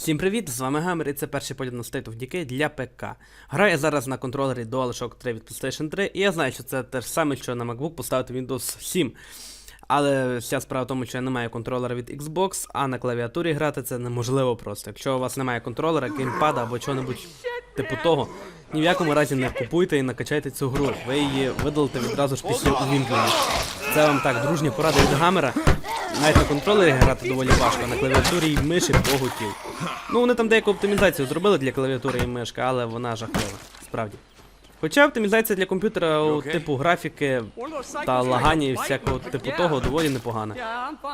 Всім привіт! З вами Гамер і це перший політ на State of Decay для ПК. Граю зараз на контролері DualShock 3 від PlayStation 3, і я знаю, що це те ж саме, що на MacBook поставити Windows 7. Але вся справа в тому, що я не маю контролера від Xbox, а на клавіатурі грати це неможливо просто. Якщо у вас немає контролера, геймпада або чого-небудь типу того, ні в якому разі не купуйте і накачайте цю гру. Ви її видалите відразу ж після увімкнення. Це вам так, дружня порада від гамера. Навіть на контролері грати доволі важко, на клавіатурі і миші поготів. Ну, вони там деяку оптимізацію зробили для клавіатури і мишки, але вона жахлива, справді. Хоча оптимізація для комп'ютера у типу графіки та лагані і всякого типу того доволі непогана.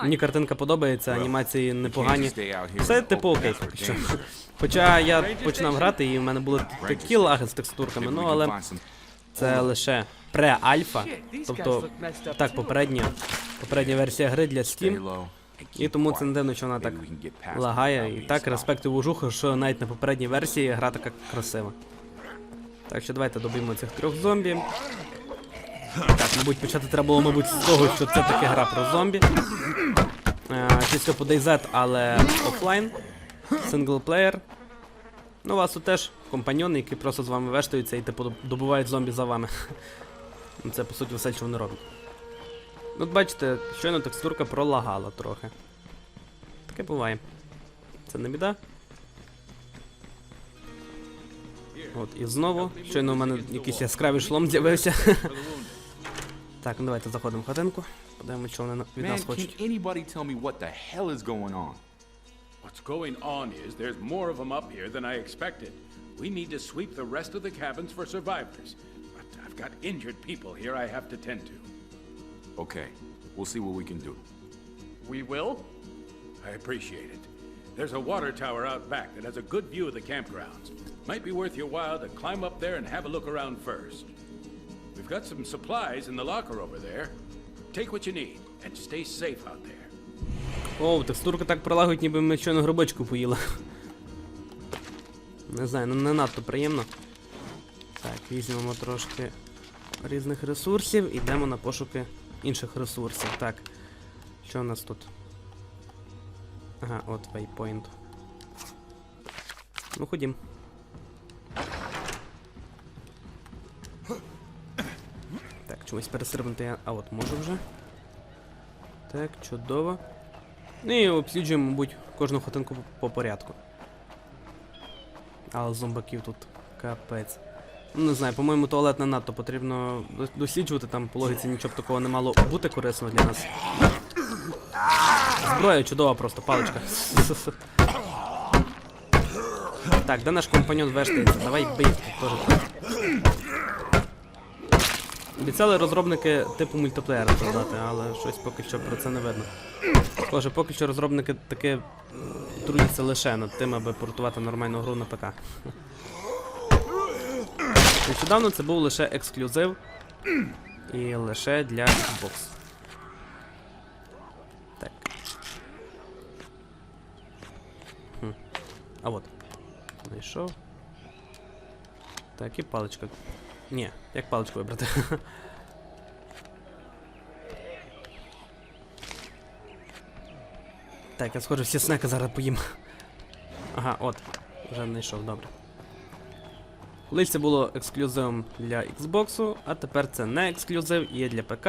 Мені картинка подобається, анімації непогані. Все типу окей, що. Хоча я починав грати і в мене були такі лаги з текстурками, ну але це лише пре-альфа, тобто так, попередня, попередня версія гри для Steam. І тому це не дивно, що вона так лагає. І так, респектую вужуху, що навіть на попередній версії гра така красива. Так що давайте доб'ємо цих трьох зомбі. Так, мабуть, почати треба було, мабуть, з того, що це таке гра про зомбі. Е, Чисто по DayZ, але офлайн. Синглплеєр. Ну, у вас тут теж компаньони, які просто з вами вештаються і типу добувають зомбі за вами. Ну, Це по суті все, що вони роблять. Ну, От бачите, щойно текстурка пролагала трохи. Таке буває. Це не біда. От, і знову. Щойно у мене якийсь яскравий шлом з'явився. так, ну давайте заходимо в хатинку. Подивимося, що вони від нас хочуть. What's going on is there's more of them up here than I expected. We need to sweep the rest of the cabins for survivors. I've got injured people here I have to tend to. Okay, we'll see what we can do. We will? I appreciate it. There's a water tower out back that has a good view of the campgrounds. Might be worth your while to climb up there and have a look around first. We've got some supplies in the locker over there. Take what you need and stay safe out there. Оу, текстурка так пролагують, ніби ми щойно грибочку поїли. Не знаю, ну не надто приємно. Так, візьмемо трошки різних ресурсів, йдемо на пошуки інших ресурсів. Так. Що у нас тут? Ага, от waypoint. Ну ходім. Так, чомусь перестрибнути я. А от можу вже. Так, чудово. Ну і обсліджуємо, мабуть, кожну хатинку по порядку. Але зомбаків тут капець. Ну, не знаю, по-моєму, туалет не надто потрібно дос- досліджувати, там по логіці нічого б такого не мало бути корисно для нас. Зброя чудова просто, паличка. Так, де наш компаньон вештається? Давай бий теж. Обіцяли розробники типу мультиплеєра додати, але щось поки що про це не видно. Схоже, поки що розробники таки трудяться лише над тим, аби портувати нормальну гру на ПК. Нещодавно це був лише ексклюзив і лише для Xbox. Так. Хм. А от. Знайшов. Так, і паличка. Ні, як паличку вибрати? Так, я схоже, всі снеки зараз поїм. Ага, от. Вже знайшов, добре. Колись це було ексклюзивом для Xbox, а тепер це не ексклюзив і є для ПК.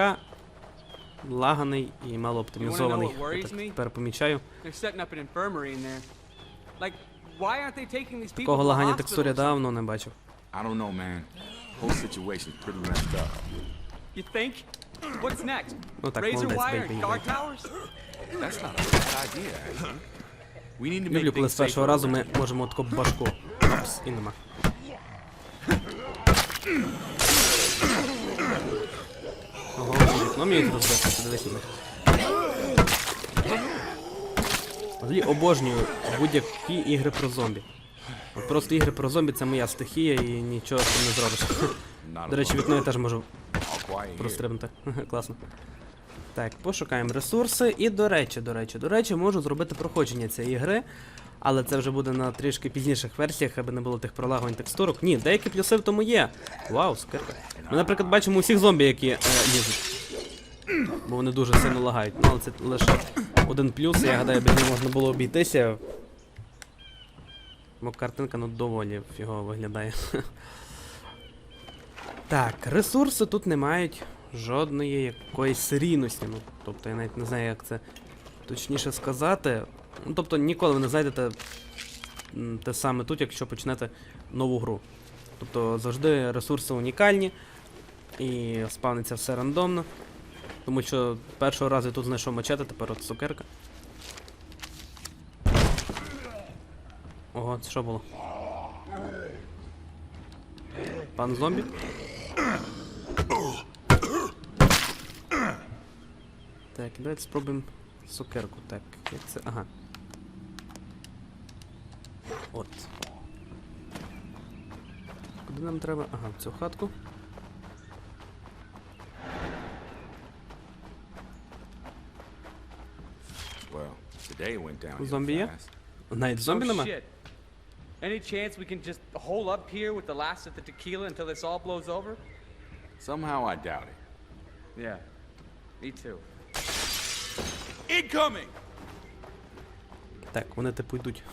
Лаганий і мало оптимізований. Я так тепер помічаю. Такого лагання or something? давно не бачив. I don't know, man. Whole situation's pretty messed up. You think? What's next? Ну так, молодець? That's not a bad idea. We need to Люблю, коли з першого разу ми можемо таку башку. Опс, і нема. Ого, вікно вміють розбити, подивись на них. Взагалі обожнюю будь-які ігри про зомбі. От просто ігри про зомбі це моя стихія і нічого з не зробиш. До речі, вікно я теж можу прострибнути. Класно. Так, пошукаємо ресурси. І до речі, до речі, до речі, можу зробити проходження цієї гри. Але це вже буде на трішки пізніших версіях, аби не було тих пролагувань текстурок. Ні, деякі плюси в тому є. Вау, скирка. Ми, наприклад, бачимо усіх зомбі, які е, лізуть. Бо вони дуже сильно лагають. Ну, але це лише один плюс, і я гадаю, без нього можна було обійтися. Бо картинка ну доволі фігово виглядає. Так, ресурси тут не мають жодної якоїсь серійності. Ну, тобто я навіть не знаю, як це точніше сказати. Ну, тобто ніколи ви не знайдете те саме тут, якщо почнете нову гру. Тобто завжди ресурси унікальні і спавниться все рандомно. Тому що першого разу я тут знайшов мачете, тепер от цукерка. Ого, це що було? Пан зомбі? Так, давайте спробуємо цукерку. Так, як це. Ага. От. Куди нам треба? Ага, в цю хатку. Зомбі є? Навіть зомбі oh, нема? Any chance we can just hole up here with the last of the tequila until this all blows over? Somehow I doubt it. Yeah, me too. Incoming! Так, вони типу йдуть.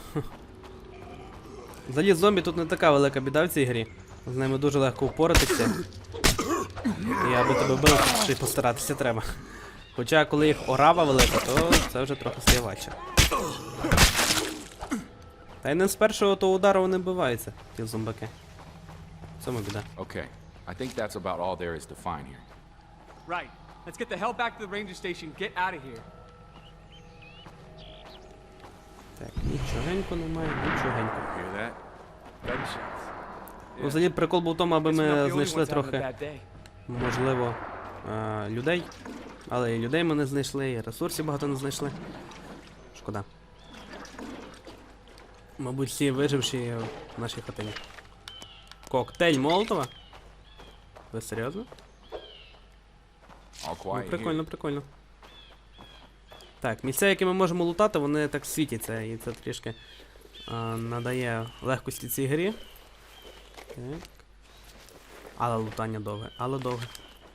Взагалі зомбі тут не така велика біда в цій грі. З ними дуже легко впоратися. І аби тебе бив, ще й постаратися треба. Хоча коли їх орава велика, то це вже трохи стає. Та й не з першого то удару вони вбиваються, ті зомбаки. В цьому біда. Okay, I think that's about all there is to find here. Right. Let's get the hell back to the ranger station. Get out of here. Так, нічогенько немає, нічогенько. Ну, Взагалі прикол був в тому, аби ми знайшли трохи. можливо, е, людей. Але і людей ми не знайшли, і ресурсів багато не знайшли. Шкода. Мабуть, всі виживші в нашій хатині. Коктейль Молотова? Ви серйозно? Ну, прикольно, прикольно. Так, місця, які ми можемо лутати, вони так світяться, і це трішки е, надає легкості цій грі. Так. Але лутання довге, але довге.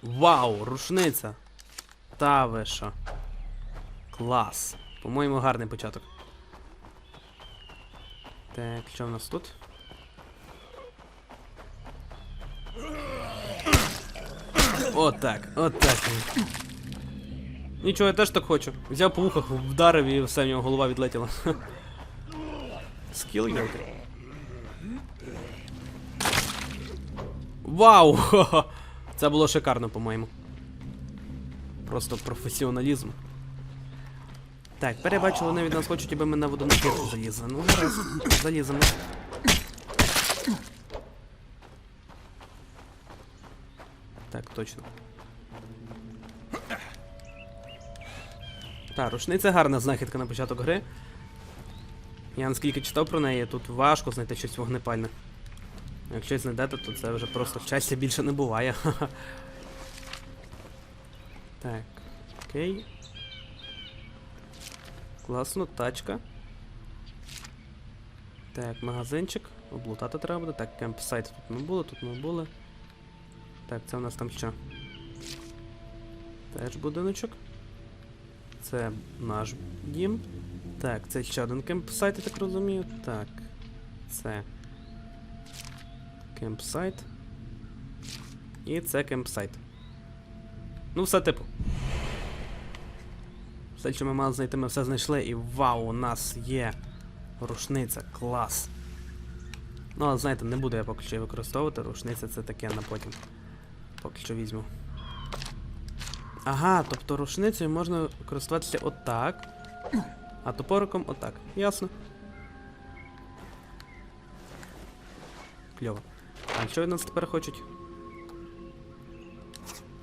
Вау, рушниця! Та ви що? Клас. По-моєму, гарний початок. Так, що в нас тут? Отак, отак. Нічого, я теж так хочу. Взяв по вухах, вдарив і все в нього голова відлетіла. Скіл йолки. Вау! Це було шикарно, по-моєму. Просто професіоналізм. Так, перебачу, вони від нас хочуть, аби ми на водонапір залізли. Ну, гаразд, заліземо. Так, точно. Та, рушниця гарна знахідка на початок гри. Я наскільки читав про неї, тут важко знайти щось вогнепальне. Якщо знайдете, то це вже просто щастя більше не буває. так, окей. Класно, тачка. Так, магазинчик. Облутати треба буде. Так, кемпсайт тут ми були, тут ми були. Так, це у нас там що? Теж будиночок. Це наш дім. Так, це ще один кемпсайт, я так розумію. Так. Це. Кемпсайт. І це кемпсайт. Ну, все типу. Все, що ми мали знайти, ми все знайшли. І вау, у нас є рушниця. Клас. Ну, але знаєте, не буду я поки що її використовувати. Рушниця це таке на потім. Поки що візьму. Ага, тобто рушницею можна користуватися отак. А топориком отак. Ясно. Кльово. А що від нас тепер хочуть?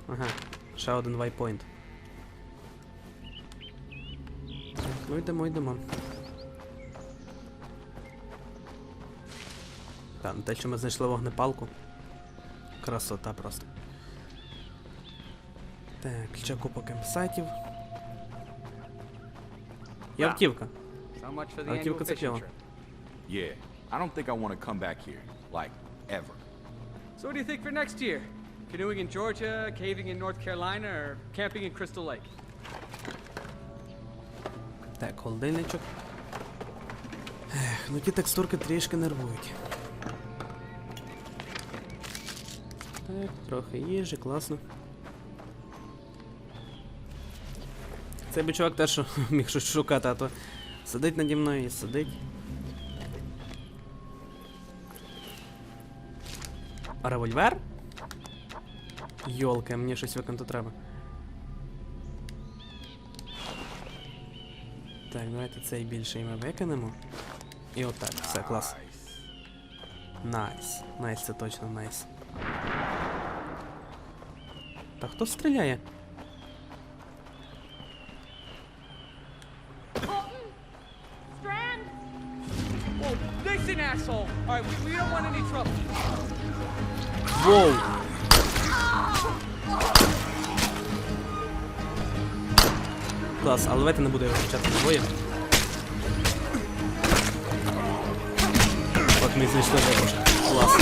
Ага, ще один вайпойнт. Ну йдемо, йдемо. Так, ну те, що ми знайшли вогнепалку. Красота просто. Так, ще купа кемпсайтів. І автівка. Fishing kill. trip. Yeah, I don't think I want to come back here. Like, ever. So what do you think for next year? Canoeing in Georgia, caving in North Carolina, or camping in Crystal Lake? Так, холодильничок. Ех, ну ті текстурки трішки нервують. Так, трохи їжі, класно. Цей би чувак теж міг щось шукати, а то сидить наді мною і сидить. Револьвер? Йолки, мені щось виконати треба. Так, давайте цей більший ми викинемо. І отак, все, клас. Найс. Найс, це точно найс. Та хто стріляє? Whoa, listen, asshole! Alright, we, we don't want any trouble. Воу! Клас, але давайте не його вивчати набої. От ми знайшли також. Клас.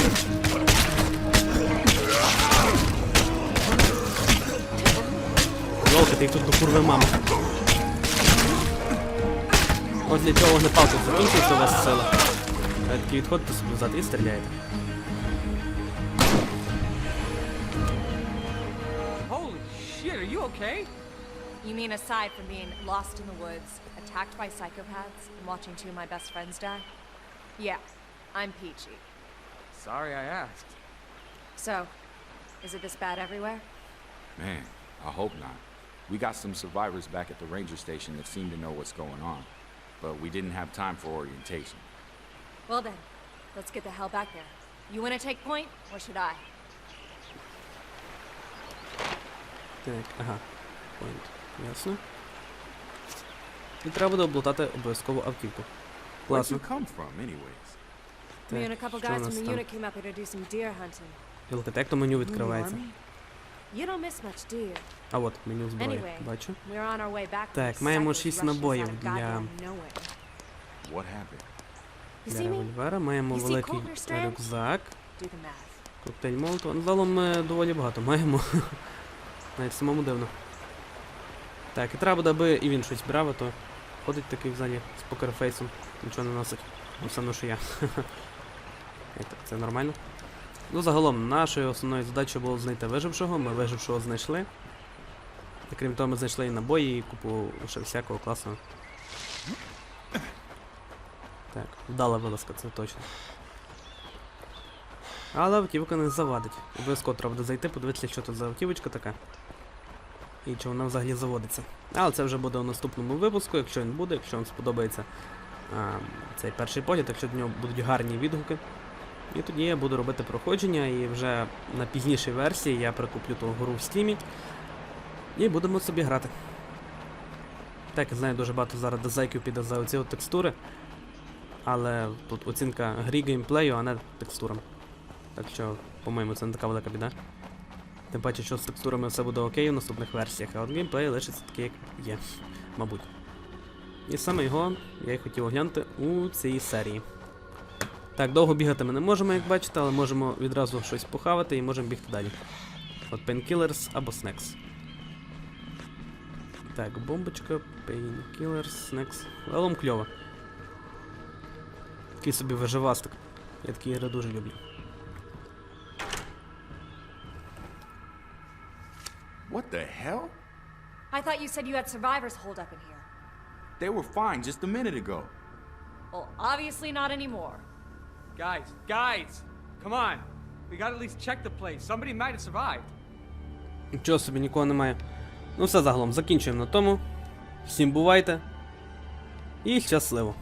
Йолки, ти їх тут до курви мами. От для цього вогнепалки закінчується у вас сила. Ви такі відходите собі взад і стріляєте. Holy shit, are you okay? You mean aside from being lost in the woods, attacked by psychopaths, and watching two of my best friends die? Yeah, I'm peachy. Sorry I asked. So, is it this bad everywhere? Man, I hope not. We got some survivors back at the ranger station that seem to know what's going on, but we didn't have time for orientation. Well then, let's get the hell back there. You wanna take point, or should I? Так, ага. Point. Ясно. І треба буде облутати обов'язково автівку. Класно. you come from, anyways? Me and a Так, couple що guys у нас from the там? unit came up here to do some deer hunting. Білка, як меню відкривається? You don't miss much, do you? А от меню зброї. Бачу. we're on our way back. Так, маємо psychos шість набоїв для- What happened? Для револьвера маємо великий рюкзак. Коктейль Молотова. Загалом ми доволі багато маємо. Навіть самому дивно. Так, і треба буде, аби і він щось брав, а то ходить такий взагалі з покерфейсом, нічого не носить. Ну, все ношу я. Так, це нормально? Ну, загалом, нашою основною задачею було знайти вижившого, ми вижившого знайшли. І крім того, ми знайшли і набої, і купу ще всякого класного. Так, вдала вилазка, це точно. Але автівка не завадить. Обов'язково треба буде зайти, подивитися, що тут за автівочка така. І чи вона взагалі заводиться. Але це вже буде у наступному випуску, якщо він буде, якщо вам сподобається а, цей перший погляд, якщо до нього будуть гарні відгуки. І тоді я буду робити проходження і вже на пізнішій версії я прикуплю ту гру в стімі. І будемо собі грати. Так, я знаю, дуже багато зараз дизайків піде за оці от текстури. Але тут оцінка грі геймплею, а не текстурам. Так що, по-моєму, це не така велика біда. Тим паче, що з текстурами все буде окей у наступних версіях, а от геймплей лишиться такий, як є, мабуть. І саме його я й хотів оглянути у цій серії. Так, довго бігати ми не можемо, як бачите, але можемо відразу щось похавати і можемо бігти далі. От Painkillers або Snacks. Так, бомбочка, Painkillers, Snacks. Лелом кльово. Такий собі виживастик. Я такі ігри дуже люблю. What the hell? I thought you said you had survivors holed up in here. They were fine just a minute ago. Well, obviously not anymore. Guys, guys! Come on! We gotta at least check the place. Somebody might have survived. Нічого собі нікого немає. Ну все загалом, закінчуємо на тому. Всім бувайте. І щасливо!